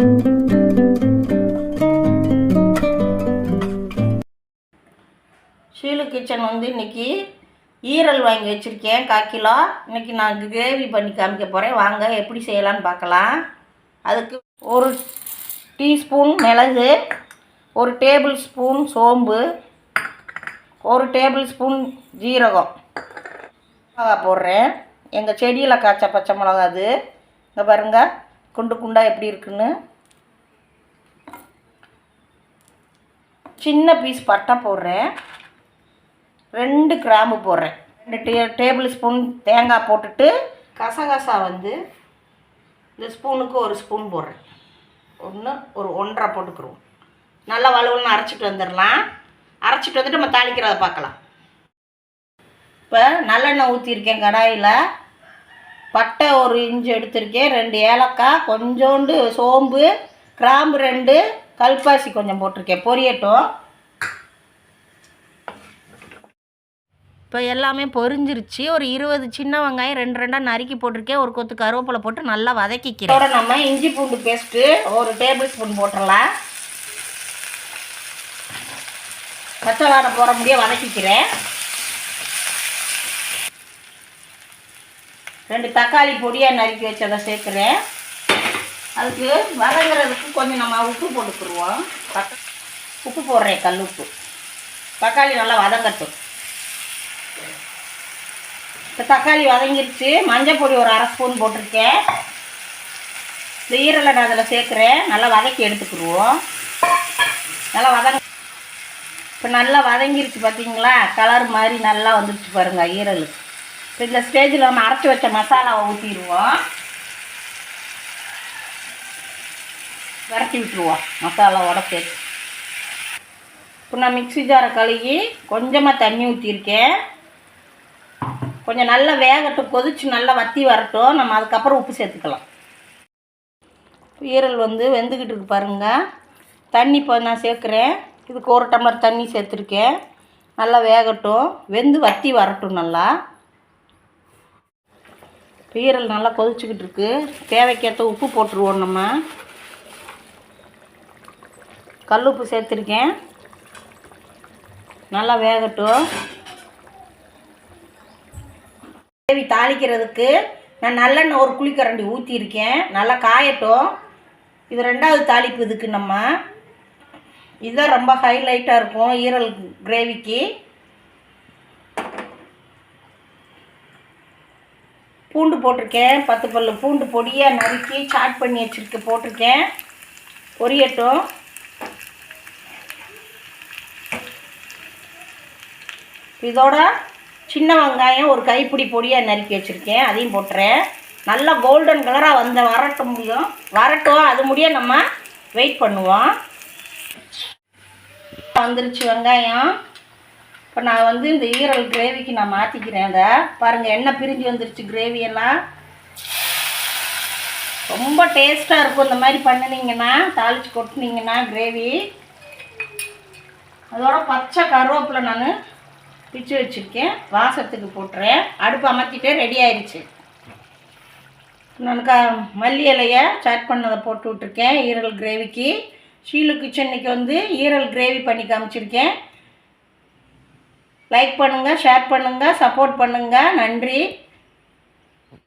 Sheelu kitchen வந்து இன்னைக்கு ஈரல் வாங்கி வச்சுருக்கேன் கால் கிலோ. இன்றைக்கி நான் கிரேவி பண்ணி காமிக்க போகிறேன் வாங்க எப்படி செய்யலாம்னு பார்க்கலாம். அதுக்கு ஒரு டீஸ்பூன் மிளகு ஒரு டேபிள் ஸ்பூன் சோம்பு ஒரு டேபிள் ஸ்பூன் ஜீரகம். மிளகா போடுறேன். எங்கள் செடியில் காய்ச்ச பச்சை மிளகா அது. இங்கே பாருங்கள் குண்டு குண்டாக எப்படி இருக்குன்னு. சின்ன பீஸ் பட்டை போடுறேன். ரெண்டு கிராம்பு போடுறேன். ரெண்டு டே டேபிள் ஸ்பூன் தேங்காய் போட்டுட்டு கசகசா வந்து இந்த ஸ்பூனுக்கு ஒரு ஸ்பூன் போடுறேன். ஒன்று ஒரு ஒன்றரை போட்டுக்கிறோம். நல்லா வலுவலன்னு அரைச்சிட்டு வந்துடலாம். அரைச்சிட்டு வந்துட்டு நம்ம தாளிக்கிறத பார்க்கலாம். இப்போ நல்லெண்ணெய் ஊற்றிருக்கேன் கடாயில். பட்டை ஒரு இன்ச்சு எடுத்திருக்கேன். ரெண்டு ஏலக்காய் கொஞ்சோண்டு சோம்பு கிராம்பு ரெண்டு கல்பாசி கொஞ்சம் போட்டிருக்கேன். பொரியட்டும். இப்போ எல்லாமே பொரிஞ்சிருச்சு. ஒரு இருபது சின்ன வெங்காயம் ரெண்டு ரெண்டாக நறுக்கி போட்டிருக்கேன். ஒரு கொத்து கருவேப்பிலை போட்டு நல்லா வதக்கிக்கிறேன். நம்ம இஞ்சி பூண்டு பேஸ்ட்டு ஒரு டேபிள் ஸ்பூன் போட்டுடலாம். பச்சை வாடை போகிற முடிய வதக்கிக்கிறேன். ரெண்டு தக்காளி பொடியாக நறுக்கி வச்சதை சேர்க்குறேன். அதுக்கு வதங்குறதுக்கு கொஞ்சம் நம்ம உப்பு போட்டுக்குருவோம். தக்க- உப்பு போடுறேன் கல் உப்பு. தக்காளி நல்லா வதங்கட்டும். இப்போ தக்காளி வதங்கிருச்சு. மஞ்சள் பொடி ஒரு அரை ஸ்பூன் போட்டிருக்கேன். இந்த ஈரலை நான் அதில் சேர்க்குறேன். நல்லா வதக்கி எடுத்துக்கிடுவோம் நல்லா வதங்க இப்போ நல்லா வதங்கிருச்சு பார்த்தீங்களா கலர் மாதிரி நல்லா வந்துருச்சு பாருங்கள் ஈரலுக்கு இப்போ இந்த ஸ்டேஜில் நம்ம அரைச்சி வச்ச மசாலாவை ஊற்றிடுவோம் விரட்டி விட்டுருவோம் மசாலாவோட சேர்த்து. இப்போ நான் மிக்ஸி ஜாரை கழுகி கொஞ்சமாக தண்ணி ஊற்றிருக்கேன் கொஞ்சம் நல்லா வேகட்டும் கொதிச்சு நல்லா வத்தி வரட்டும். நம்ம அதுக்கப்புறம் உப்பு சேர்த்துக்கலாம். ஈரல் வந்து வெந்துக்கிட்டு இருக்கு பாருங்க. தண்ணி இப்போ நான் சேர்க்குறேன். இதுக்கு ஒரு டம்ளர் தண்ணி சேர்த்துருக்கேன். நல்லா வேகட்டும். வெந்து வத்தி வரட்டும் நல்லா. ஈரல் நல்லா கொதிச்சுக்கிட்டு இருக்கு. தேவைக்கேற்ற உப்பு போட்டுருவோம் நம்ம. கல் உப்பு சேர்த்துருக்கேன். நல்லா வேகட்டும். கிரேவி தாளிக்கிறதுக்கு நான் நல்லெண்ணெய் ஒரு குழிக்கரண்டி ஊற்றிருக்கேன் நல்லா காயட்டும். இது ரெண்டாவது தாளிப்பு இதுக்கு நம்ம. இதுதான் ரொம்ப ஹைலைட்டாக இருக்கும் ஈரல் கிரேவிக்கு. பூண்டு போட்டிருக்கேன். பத்து பல்லு பூண்டு பொடியாக நறுக்கி சாட் பண்ணி வச்சுருக்க போட்டிருக்கேன். பொரியட்டும். இதோட சின்ன வெங்காயம் ஒரு கைப்பிடி பொடியாக நறுக்கி வச்சுருக்கேன். அதையும் போட்டுறேன். நல்லா கோல்டன் கலராக வந்த வரட்ட முடியும். வரட்டும். அது முடிய நம்ம வெயிட் பண்ணுவோம். வந்துருச்சு வெங்காயம். இப்போ நான் வந்து இந்த ஈரல் கிரேவிக்கு நான் மாற்றிக்கிறேன் அதை பாருங்கள் எண்ணெய் பிரிஞ்சு வந்துருச்சு கிரேவி எல்லாம். ரொம்ப டேஸ்ட்டாக இருக்கும் இந்த மாதிரி பண்ணினீங்கன்னா தாளித்து கொட்டினீங்கன்னா கிரேவி அதோட பச்சை கருவேப்பிலை நான் பிச்சு வச்சுருக்கேன். வாசத்துக்கு போட்டுறேன். அடுப்பு அமர்த்திட்டே ரெடி ஆயிடுச்சு நான் க மல்லி இலையை சாட் பண்ணதை போட்டு விட்ருக்கேன் ஈரல் கிரேவிக்கு ஷீலு கிச்சனுக்கு வந்து ஈரல் கிரேவி பண்ணி காமிச்சிருக்கேன். லைக் பண்ணுங்கள் ஷேர் பண்ணுங்கள் சப்போர்ட் பண்ணுங்கள் நன்றி.